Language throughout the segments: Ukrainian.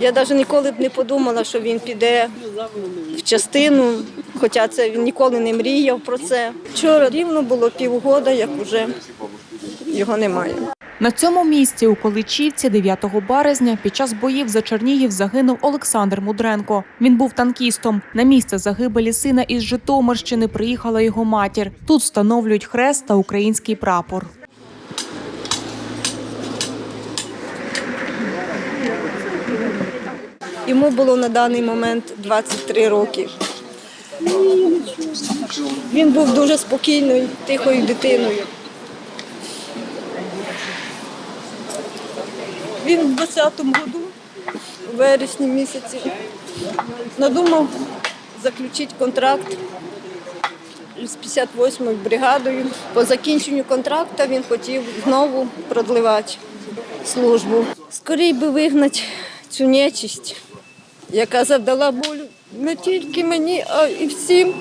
Я навіть ніколи б не подумала, що він піде в частину, хоча це він ніколи не мріяв про це. Вчора рівно було півгода, як уже його немає. На цьому місці у Количівці 9 березня під час боїв за Чернігів загинув Олександр Мудренко. Він був танкістом. На місце загибелі сина із Житомирщини приїхала його матір. Тут встановлюють хрест та український прапор. Йому було на даний момент 23 роки. Він був дуже спокійною, тихою дитиною. Він в 20-му году, у вересні місяці, надумав заключити контракт з 58-ю бригадою. По закінченню контракту він хотів знову продливати службу. Скорій би вигнати цю нечисть, яка завдала болю не тільки мені, а й всім.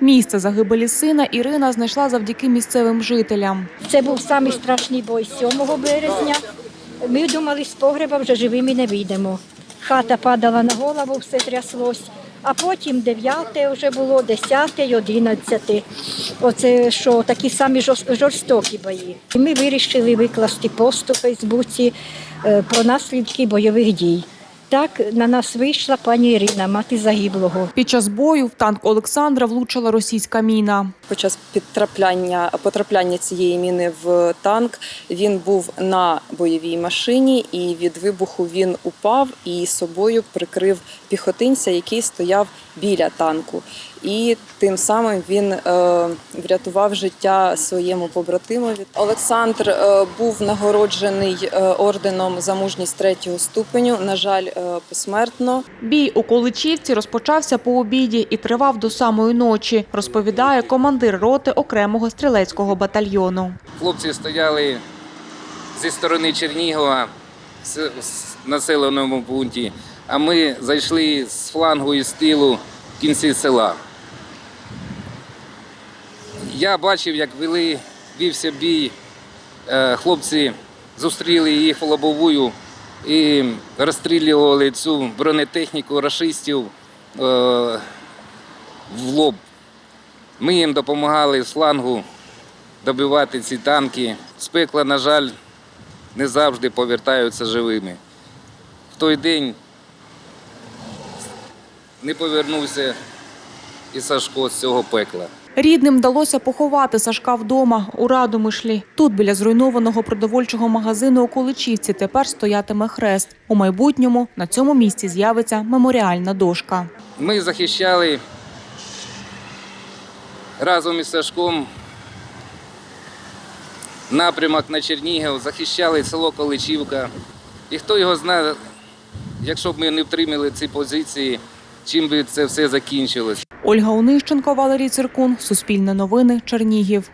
Місце загибелі сина Ірина знайшла завдяки місцевим жителям. Це був самий страшний бой 7 березня. Ми думали, з погреба вже живими не вийдемо. Хата падала на голову, все тряслось. А потім 9 вже було, 10, 11. Оце що такі самі жорст- жорстокі бої. Ми вирішили викласти пост у Фейсбуці е, про наслідки бойових дій. Так на нас вийшла пані Ірина, мати загиблого. Під час бою в танк Олександра влучила російська міна. Під час підтрапляння потрапляння цієї міни в танк він був на бойовій машині, і від вибуху він упав і собою прикрив піхотинця, який стояв біля танку. І тим самим він е, врятував життя своєму побратимові. Олександр е, був нагороджений е, орденом за мужність третього ступеню. На жаль, е, посмертно. Бій у Количівці розпочався по обіді і тривав до самої ночі, розповідає командир роти окремого стрілецького батальйону. Хлопці стояли зі сторони Чернігова в населеному пункті, а ми зайшли з флангу і з тилу в кінці села. Я бачив, як вели, вівся бій. Е, Хлопці зустріли їх в лобовую і розстрілювали цю бронетехніку рашистів е, в лоб. Ми їм допомагали флангу добивати ці танки. З пекла, на жаль, не завжди повертаються живими. В той день не повернувся і Сашко з цього пекла. Рідним вдалося поховати Сашка вдома у Радомишлі. Тут біля зруйнованого продовольчого магазину у Количівці тепер стоятиме хрест. У майбутньому на цьому місці з'явиться меморіальна дошка. Ми захищали разом із Сашком напрямок на Чернігів, захищали село Количівка. І хто його знає, якщо б ми не втримали ці позиції, чим би це все закінчилось. Ольга Онищенко, Валерій Циркун, Суспільне новини, Чернігів.